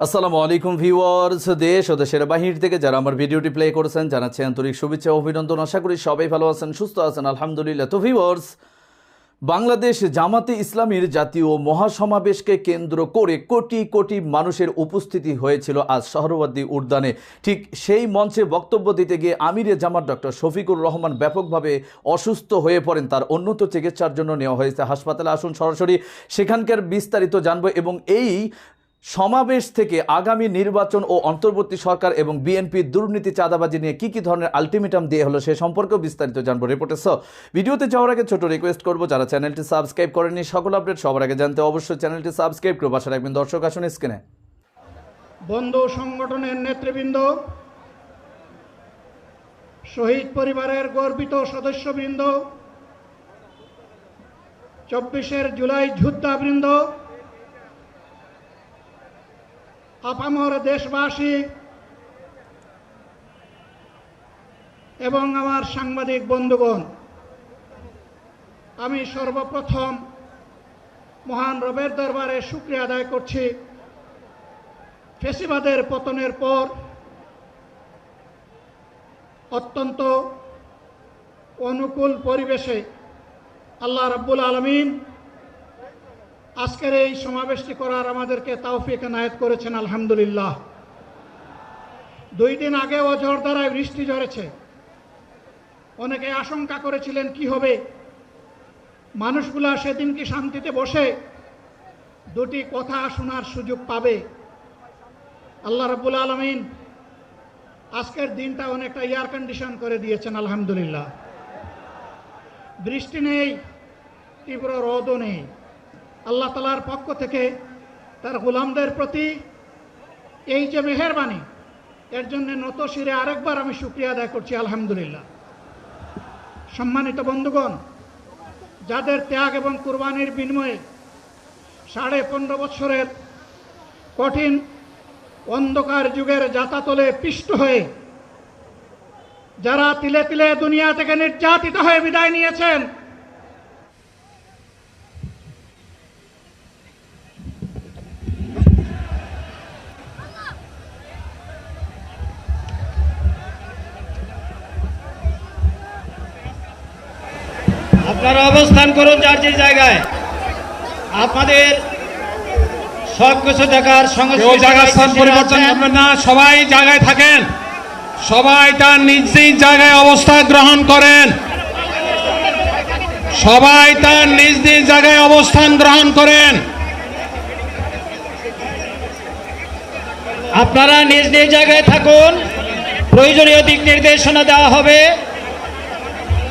আসসালামু আলাইকুম ভিউয়ার্স, দেশ ও দেশের বাহির থেকে যারা আমার ভিডিওটি প্লে করেছেন জানাচ্ছি আন্তরিক শুভেচ্ছা অভিনন্দন। আশা করি সবাই ভালো আছেন, সুস্থ আছেন, আলহামদুলিল্লাহ। তো ভিউয়ার্স, বাংলাদেশ জামাতে ইসলামীর জাতীয় মহাসমাবেশকে কেন্দ্র করে কোটি কোটি মানুষের উপস্থিতি হয়েছিল আজ শহরবাদী উদ্যানে। ঠিক সেই মঞ্চে বক্তব্য দিতে গিয়ে আমিরে জামাত ডক্টর শফিকুর রহমান ব্যাপকভাবে অসুস্থ হয়ে পড়েন। তার উন্নত চিকিৎসার জন্য নেওয়া হয়েছে হাসপাতালে। আসুন সরাসরি সেখানকার বিস্তারিত জানব এবং এই সমাবেশ থেকে আগামী নির্বাচন ও অন্তর্বর্তী সরকার এবং বিএনপির দুর্নীতি চাঁদাবাজি নিয়ে কি কি ধরনের আলটিমেটাম দিয়ে হলো সে সম্পর্কেও বিস্তারিত জানব রিপোর্টে সহ। ভিডিওতে যাওয়ার আগে ছোট রিকোয়েস্ট করব, যারা চ্যানেলটি সাবস্ক্রাইব করেনি সকল আপডেট সবার আগে জানতে অবশ্যই চ্যানেলটি সাবস্ক্রাইব করে বাসা রাখবেন। দর্শক, আসুন স্ক্রিনে বন্ধু সংগঠনের নেতৃবৃন্দ, শহীদ পরিবারের গর্বিত সদস্যবৃন্দ, চব্বিশের জুলাই যোদ্ধাবৃন্দ আপামর দেশবাসী, এবং আমার সাংবাদিক বন্ধুগণ, আমি সর্বপ্রথম মহান রবের দরবারে শুক্রিয়া আদায় করছি। ফেসিবাদের পতনের পর অত্যন্ত অনুকূল পরিবেশে আল্লাহ রাব্বুল আলমিন আজকের এই সমাবেশটি করার আমাদেরকে তাওফিক নায়ত করেছেন, আলহামদুলিল্লাহ। দুই দিন আগে অঝড় দ্বারায় বৃষ্টি ঝরেছে। অনেকে আশঙ্কা করেছিলেন, কি হবে? মানুষগুলা সেদিন কি শান্তিতে বসে দুটি কথা শোনার সুযোগ পাবে? আল্লাহ রাব্বুল আলমিন আজকের দিনটা অনেকটা এয়ার কন্ডিশন করে দিয়েছেন, আলহামদুলিল্লাহ। বৃষ্টি নেই, তীব্র রোদও নেই। আল্লাহ তালার পক্ষ থেকে তার গোলামদের প্রতি এই যে মেহরবানি, এর জন্য নত শিরে আরেকবার আমি শুক্রিয়া আদায় করছি, আলহামদুলিল্লাহ। সম্মানিত বন্ধুগণ, যাদের ত্যাগ এবং কুরবানির বিনিময়ে সাড়ে পনেরো বছরের কঠিন অন্ধকার যুগের যাতাতলে পিষ্ট হয়ে যারা তিলে তিলে দুনিয়া থেকে নির্যাতিত হয়ে বিদায় নিয়েছেন আপনারা অবস্থান করুন যার যে জায়গায়। আপনাদের সব কিছু দেখার সঙ্গে কেউ জায়গার স্থান পরিবর্তন করবেন না সবাই জায়গায় থাকেন। সবাই তার নিজ নিজ জায়গায় অবস্থান গ্রহণ করেন। সবাই তার নিজ নিজ জায়গায় অবস্থান গ্রহণ করেন। আপনারা নিজ নিজ জায়গায় থাকুন। প্রয়োজনীয় দিক নির্দেশনা দেওয়া হবে।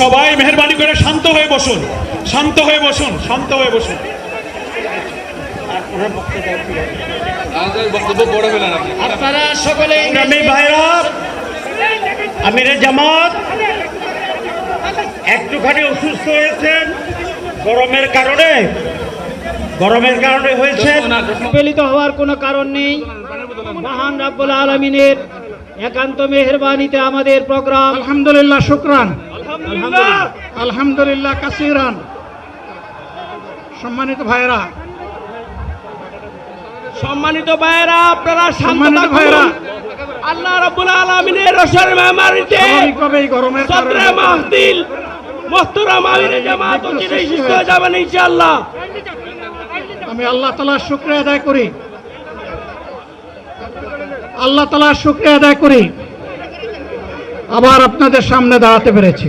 সবাই মেহরবানি করে শান্ত হয়ে বসুন। শান্ত হয়ে বসুন শান্ত হয়ে বসুন। আপনারা সকলে আমিরে জামাত একটুখানি অসুস্থ হয়েছেন গরমের কারণে। গরমের কারণে হয়েছেন সম্মিলিত হওয়ার কোনো কারণ নেই। মহান রাব্বুল আলমিনের একান্ত মেহরবানিতে আমাদের প্রোগ্রাম। আলহামদুলিল্লাহ শুক্রান। আলহামদুলিল্লাহ। কাসিরান। সম্মানিত ভাইরা সম্মানিত ভাইয়েরা আপনারা সম্মানিত। ভাইয়েরা। আল্লাহ রাব্বুল আলামিনের রসের মেহমানিতে এই গরমের কারণে মাহদিল মোহতরম আমিরে জামাত অচিরেই সুস্থ হয়ে যাবেন ইনশাআল্লাহ। আমি আল্লাহ তালার শুক্রিয়া আদায় করি। আল্লাহ তালার শুক্রিয়া আদায় করি। আবার আপনাদের সামনে দাঁড়াতে পেরেছি।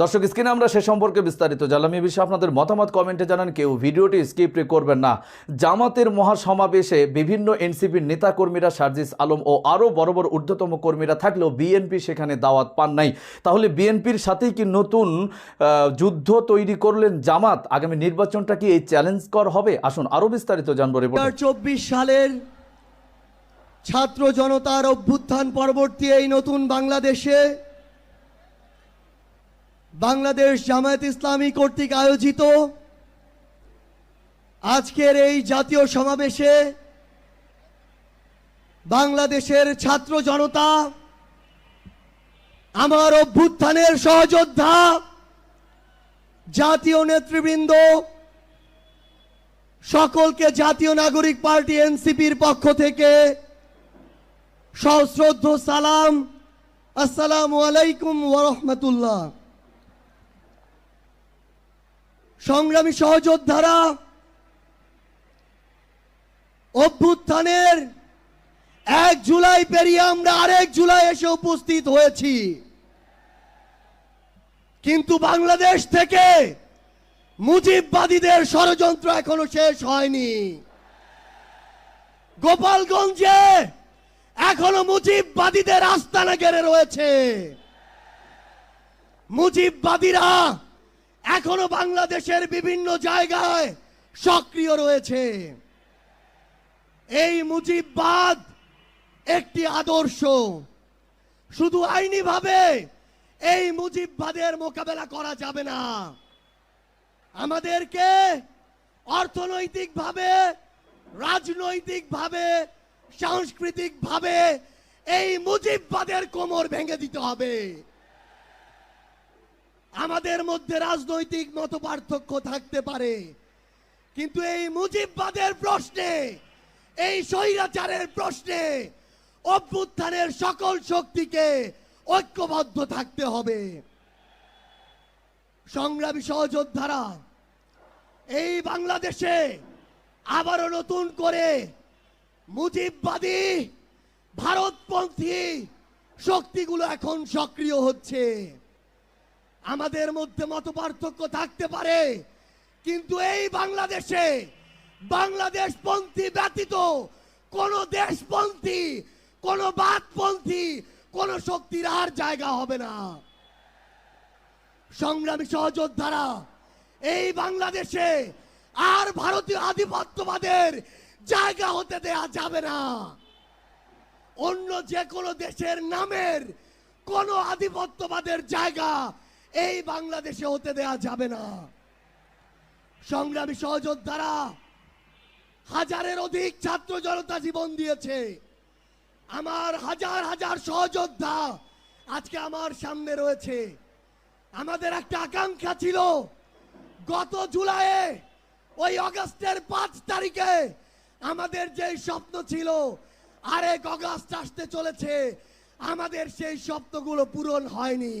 দর্শক, স্ক্রিনে আমরা সে সম্পর্কে বিস্তারিত জানলাম। এই বিষয়ে আপনাদের মতামত কমেন্টে জানান। কেউ ভিডিওটি স্কিপ করবেন না। জামাতের মহাসমাবেশে বিভিন্ন এনসিপির নেতাকর্মীরা, সার্জিস আলম ও আরও বড় বড় ঊর্ধ্বতম কর্মীরা থাকলেও বিএনপি সেখানে দাওয়াত পান নাই। তাহলে বিএনপির সাথেই কি নতুন যুদ্ধ তৈরি করলেন জামাত? আগামী নির্বাচনটা কি এই চ্যালেঞ্জ কর হবে? আসুন আরও বিস্তারিত জানব চব্বিশ সালের ছাত্র জনতার অভ্যুত্থান পরবর্তী এই নতুন বাংলাদেশে বাংলাদেশ জামায়াত ইসলামী কর্তৃক আয়োজিত আজকের এই জাতীয় সমাবেশে বাংলাদেশের ছাত্র জনতা, আমার অভ্যুত্থানের সহযোদ্ধা, জাতীয় নেতৃবৃন্দ, সকলকে জাতীয় নাগরিক পার্টি এনসিপির পক্ষ থেকে সশ্রদ্ধ সালাম। আসসালামু আলাইকুম ওরহমতুল্লাহ সংগ্রামী সহযোদ্ধারা, অভ্যুত্থানের এক জুলাই পেরিয়ে আমরা আরেক জুলাই এসে উপস্থিত হয়েছি। কিন্তু বাংলাদেশ থেকে মুজিববাদীদের ষড়যন্ত্র এখনও শেষ হয়নি। গোপালগঞ্জে এখনও মুজিববাদীদের আস্তানা গেড়ে রয়েছে। মুজিববাদীরা এখনও বাংলাদেশের বিভিন্ন জায়গায় সক্রিয় রয়েছে। এই মুজিববাদ একটি আদর্শ। শুধু আইনিভাবে এই মুজিববাদের মোকাবেলা করা যাবে না। আমাদেরকে অর্থনৈতিকভাবে, রাজনৈতিকভাবে, সাংস্কৃতিকভাবে এই মুজিববাদের কোমর ভেঙে দিতে হবে। আমাদের মধ্যে রাজনৈতিক মত পার্থক্য থাকতে পারে। কিন্তু এই মুজিববাদের প্রশ্নে, এই স্বৈরাচারের প্রশ্নে অভ্যুত্থানের সকল শক্তিকে ঐক্যবদ্ধ থাকতে হবে। সংগ্রামী সহযোদ্ধারা, এই বাংলাদেশে আবারও নতুন করে মুজিববাদী ভারতপন্থী শক্তিগুলো এখন সক্রিয় হচ্ছে। আমাদের মধ্যে মত পার্থক্য থাকতে পারে। কিন্তু এই বাংলাদেশে বাংলাদেশ পন্থী ব্যতীত কোন দেশপন্থী, কোন বাদপন্থী, কোন শক্তির আর জায়গা হবে না। সংগ্রামী সহযোদ্ধারা, এই বাংলাদেশে আর ভারতীয় আধিপত্যবাদের জায়গা হতে দেয়া যাবে না। অন্য যে কোনো দেশের নামের কোন আধিপত্যবাদের জায়গা এই বাংলাদেশে হতে দেয়া যাবে না। সংগ্রামী সহযোদ্ধারা হাজারের অধিক ছাত্র জনতা জীবন দিয়েছে। আমার হাজার হাজার সহযোদ্ধা আজকে আমার সামনে রয়েছে। আমাদের একটা আকাঙ্ক্ষা ছিল, গত জুলাইয়ে, ওই অগস্টের পাঁচ তারিখে আমাদের যে স্বপ্ন ছিল, আরেক অগস্ট আসতে চলেছে। আমাদের সেই স্বপ্নগুলো পূরণ হয়নি।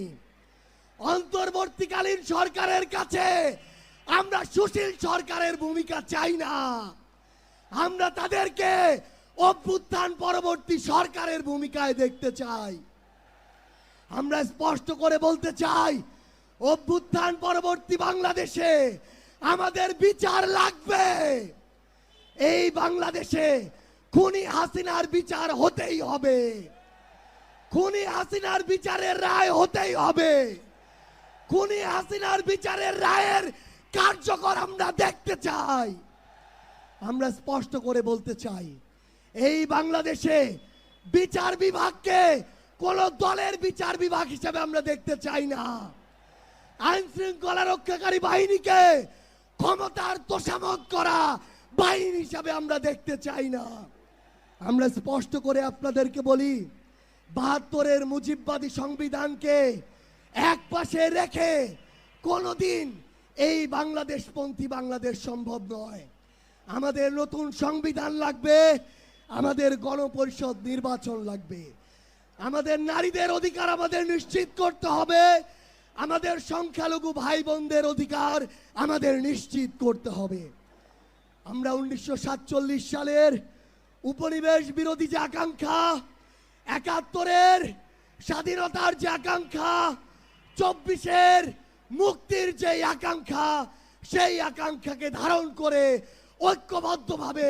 অন্তর্বর্তীকালীন সরকারের কাছে আমরা সুশীল সরকারের ভূমিকা চাই না। আমরা তাদেরকে অভ্যুত্থান পরবর্তী সরকারের ভূমিকায় দেখতে চাই। আমরা স্পষ্ট করে বলতে চাই, অভ্যুত্থান পরবর্তী বাংলাদেশে আমাদের বিচার লাগবে। এই বাংলাদেশে খুনি হাসিনার বিচার হতেই হবে। খুনি হাসিনার বিচারের রায় হতেই হবে। খুনি হাসিনার বিচারের রায়ের কার্যকর আমরা দেখতে চাই। আমরা স্পষ্ট করে বলতে চাই, এই বাংলাদেশে বিচার বিভাগকে কোন দলের বিচার বিভাগ হিসেবে আমরা দেখতে চাই না। আইন শৃঙ্খলা রক্ষাকারী বাহিনীকে ক্ষমতার তোষামত করা বাহিনী হিসাবে আমরা দেখতে চাই না। আমরা স্পষ্ট করে আপনাদেরকে বলি, বাহাত্তরের মুজিববাদী সংবিধানকে এক পাশে রেখে কোনোদিন এই বাংলাদেশপন্থী বাংলাদেশ সম্ভব নয়। আমাদের নতুন সংবিধান লাগবে, আমাদের গণপরিষদ নির্বাচন লাগবে। আমাদের নারীদের অধিকার আমাদের নিশ্চিত করতে হবে, আমাদের সংখ্যালঘু ভাই বোনদের অধিকার আমাদের নিশ্চিত করতে হবে। আমরা উনিশশো সাতচল্লিশ সালের উপনিবেশ বিরোধী যে আকাঙ্ক্ষা, একাত্তরের স্বাধীনতার যে আকাঙ্ক্ষা চব্বিশের মুক্তির যে আকাঙ্ক্ষা, সেই আকাঙ্ক্ষাকে ধারণ করে ঐক্যবদ্ধভাবে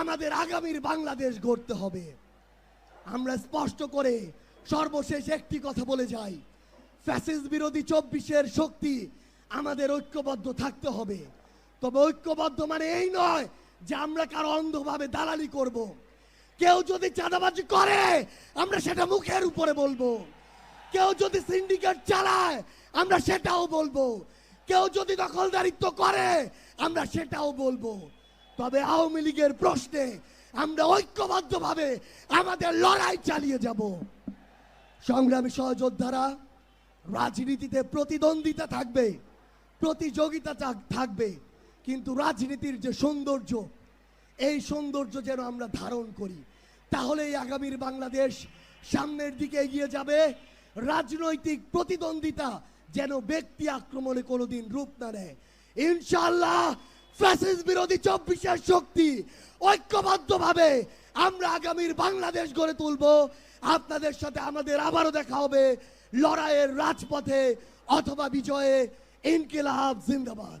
আমাদের আগামীর বাংলাদেশ গড়তে হবে। আমরা স্পষ্ট করে সর্বশেষ একটি কথা বলে যাই। ফ্যাসিস বিরোধী চব্বিশের শক্তি আমাদের ঐক্যবদ্ধ থাকতে হবে। তবে ঐক্যবদ্ধ মানে এই নয় যে আমরা কারও অন্ধভাবে দালালি করব। কেউ যদি চাঁদাবাজি করে, আমরা সেটা মুখের উপরে বলব। কেউ যদি সিন্ডিকেট চালায়, আমরা সেটাও বলব। কেউ যদি দখলদারিত্ব করে, আমরা সেটাও বলব। তবে আওয়ামী লীগের প্রশ্নে আমরা ঐক্যবদ্ধভাবে আমাদের লড়াই চালিয়ে যাব। সংগ্রামী সহযোদ্ধারা, রাজনীতিতে প্রতিদ্বন্দ্বিতা থাকবে, প্রতিযোগিতা থাকবে, কিন্তু রাজনীতির যে সৌন্দর্য, এই সৌন্দর্য যেন আমরা ধারণ করি। তাহলেই আগামীর বাংলাদেশ সামনের দিকে এগিয়ে যাবে। রাজনৈতিক প্রতিদ্বন্দ্বিতা যেন ব্যক্তি আক্রমণে কোনোদিন রূপ না নেয়। ইনশাআল্লাহ ফ্যাসিস বিরোধী চব্বিশের শক্তি ঐক্যবদ্ধভাবে আমরা আগামীর বাংলাদেশ গড়ে তুলব। আপনাদের সাথে আমাদের আবারও দেখা হবে লড়াইয়ের রাজপথে অথবা বিজয়ে ইনকিলাব জিন্দাবাদ।